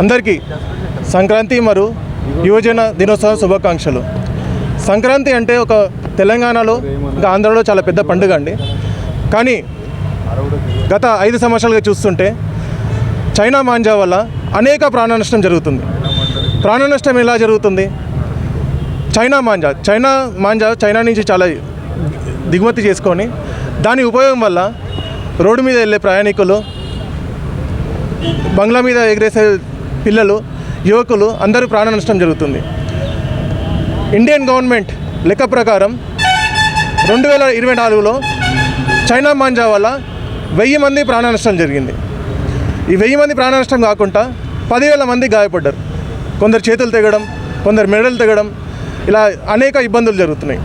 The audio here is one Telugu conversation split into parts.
అందరికీ సంక్రాంతి మరియు యువజన దినోత్సవ శుభాకాంక్షలు. సంక్రాంతి అంటే ఒక తెలంగాణలో ఇంకా ఆంధ్రలో చాలా పెద్ద పండుగ అండి. కానీ గత ఐదు సంవత్సరాలుగా చూస్తుంటే చైనా మాంజా వల్ల అనేక ప్రాణ నష్టం జరుగుతుంది. ప్రాణ నష్టం ఎలా జరుగుతుంది? China manja China manja China నుంచి చాలా దిగుమతి చేసుకొని దాని ఉపయోగం వల్ల రోడ్డు మీద వెళ్ళే ప్రయాణికులు బంగ్లా మీద ఎగిరేసే పిల్లలు యువకులు అందరూ ప్రాణ నష్టం జరుగుతుంది. ఇండియన్ గవర్నమెంట్ లెక్క ప్రకారం రెండు వేల ఇరవై నాలుగులో చైనా మాంజా వల్ల వెయ్యి మంది ప్రాణ నష్టం జరిగింది. ఈ వెయ్యి మంది ప్రాణ నష్టం కాకుండా పదివేల మంది గాయపడ్డారు. కొందరు చేతులు తెగడం కొందరు మెడలు తెగడం ఇలా అనేక ఇబ్బందులు జరుగుతున్నాయి.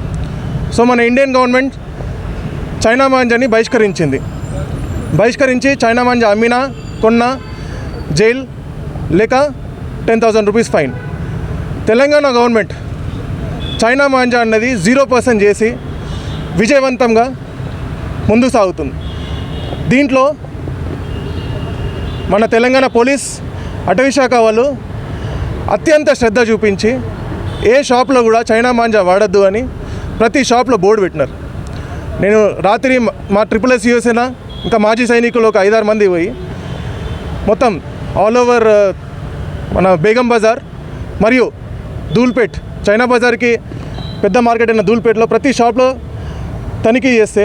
సో మన ఇండియన్ గవర్నమెంట్ చైనా మాంజాని బహిష్కరించింది. బహిష్కరించి చైనా మాంజా అమ్మినా కొన్నా జైల్ లేక ten thousand rupees fine. Telangana government China manja అన్నది జీరో పర్సెంట్ చేసి విజయవంతంగా ముందుకు సాగుతుంది. దీంట్లో మన తెలంగాణ పోలీస్ అటవీ శాఖ వాళ్ళు అత్యంత శ్రద్ధ చూపించి ఏ షాప్లో కూడా చైనా మాంజా వాడద్దు అని ప్రతి షాప్లో బోర్డు పెట్టినారు. నేను రాత్రి మా- ట్రిపుల్ ఎస్ యుఎస్ఏన ఇంకా మాజీ సైనికులు ఒక ఐదారు మంది పోయి మొత్తం ఆల్ ఓవర్ uh, మన బేగం బజార్ మరియు ధూల్పేట్ చైనా బజార్కి పెద్ద మార్కెట్ అయిన ధూల్పేట్లో ప్రతి షాప్లో తనిఖీ చేస్తే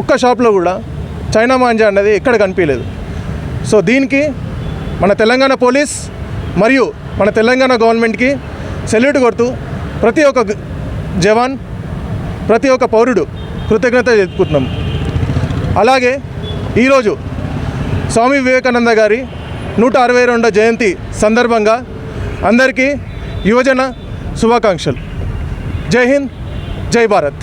ఒక్క షాప్లో కూడా చైనా మాంజా అనేది ఎక్కడ కనిపించలేదు. సో దీనికి మన తెలంగాణ పోలీస్ మరియు మన తెలంగాణ గవర్నమెంట్కి సెల్యూట్ కొడుతూ ప్రతి ఒక్క జవాన్ ప్రతి ఒక్క పౌరుడు కృతజ్ఞత చెప్పుకుంటున్నాం. అలాగే ఈరోజు స్వామి వివేకానంద గారి నూట అరవై రెండో జయంతి సందర్భంగా అందరికీ యువజన శుభాకాంక్షలు. జై హింద్ జై భారత్.